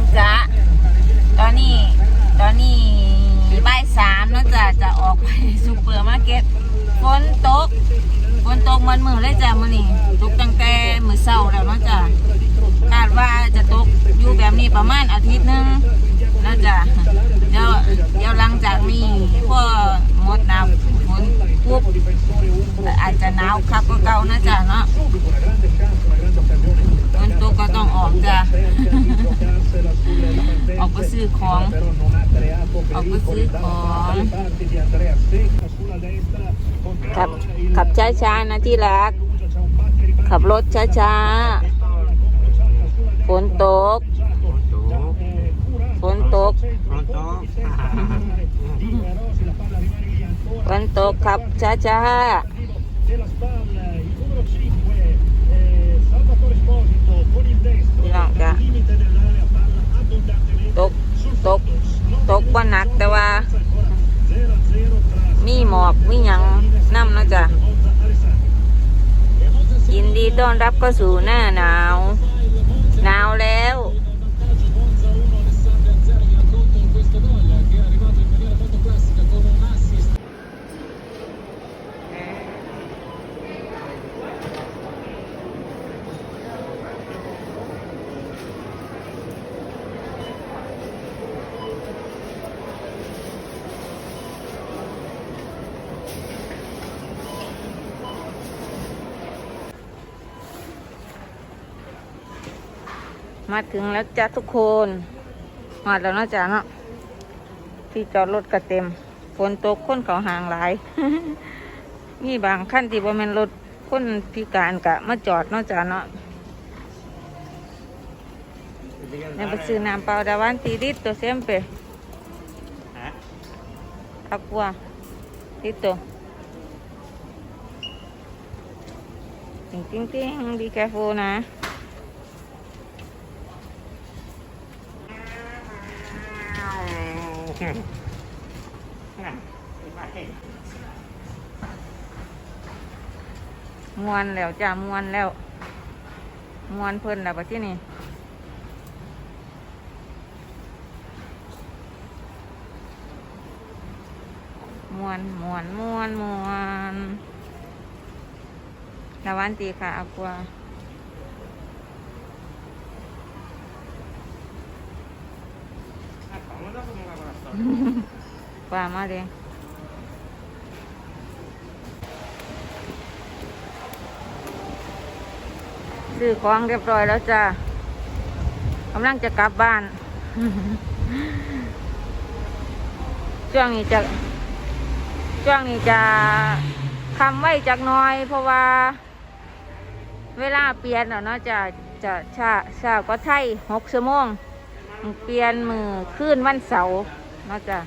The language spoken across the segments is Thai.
องจ๊ะตอนนี้ ตอนนี้บ่ายสามนาะจ๊ะจะออกไปซูเปอร์มาร์เก็ตฝนตกฝนตกมันมือเลยจ้ะมื้อนี้ตกตั้งแต่มื้อเช้าแล้วเนาะจ้ะคาดว่าจะตกอยู่แบบนี้ประมาณอาทิตย์หนึงนาะจ้ะเดี๋ยวเดี๋ยวหลังจากนี้พวกหมดหนาวฝนปุ๊บอาจจะหนาวคักกว่าเก่านะจ๊ะเนาะฝนตกก็ต้องออกจ้ะ ออกไป ซื้อของออกไปซื้อของขับขับช้าๆนะที่รัก ขับรถช้าๆฝนตกฝนตก Pronto? ฝนตกขับช้าๆพี่น้องจ้ะตก ตก ตกว่าหนัก แต่ว่า มีหมอกมีหยังน้ำเนาะจ้ะยินดีต้อนรับก็สู่หน้าหนาว หนาวแล้ว มาถึงแล้วจ้าทุกคน มาแล้วเนาะจ้าเนาะที่จอดรถก็เต็มฝนตกคนเขาห่างหลาย มีบางขั้นที่ว่ามันรถคนพิการกะมาจอดเนาะจ้าเนาะเนี่ยไปซื้อน้ำเปล่าดาวันตีดิตตัวเซมเป Eh? อักว่าดิตัวติงติงติงดีแคฟูนะ มวนแล้วจ้ามวนแล้ว มวนเพิ่นแล้วปะที่นี่มวนมวนมวนมวนละวันตีค่ะอากวา ว่ามาเลยซื้อของเรียบร้อยแล้วจ้ากำลังจะกลับบ้าน ช่วงนี้จะ ช่วงนี้จะทำไว้จากน้อย เพราะว่า เวลาเปลี่ยนเนาะจะจะชาชากว่าไทยหกชั่วโมงเปลี่ยนมือขึ้นวันเสาร์ นาะจ้ะ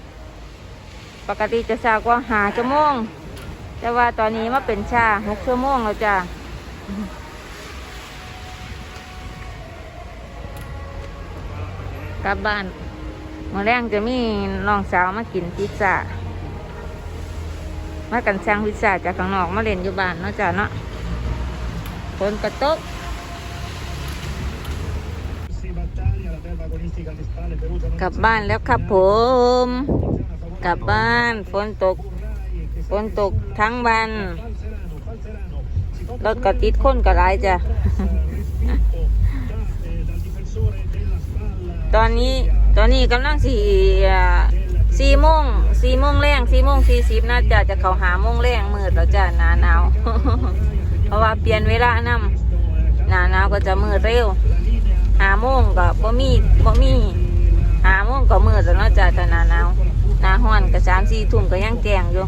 ปกติจะชากว่าหาชั่วโมง แต่ว่าตอนนี้มาเป็นชาหกชั่วโมงแล้วจ้ะกลับบ้านเมื่อแรงจะมีน้องสาวมากินพิซซ่ามากันสร้างพิซซ่าจากข้างนอกมาเล่นอยู่บ้านเนาะจ้ะเนาะฝนกระตก กลับบ้านแล้วครับผม กลับบ้านฝนตกฝนตกทั้งวันรถก็ติดคนก็หลายจ้ะ ตอนนี้ตอนนี้กำลังสี่สี่โมงสี่โมงแรงสี่โมงสี่สิบน่าจะจะเขาหาโมงแรงมืดแล้วจ้ะหนาหนาว เพราะว่าเปลี่ยนเวลานำหนาหนาวก็จะมืดเร็วาโมงก็บ่มีบ่มีหาโมงก็มืดแล้วเนาะจ้ะแต่หนาหนาวหนาห้อนก็สามสี่ทุ่มก็ยังแจ้งอยู่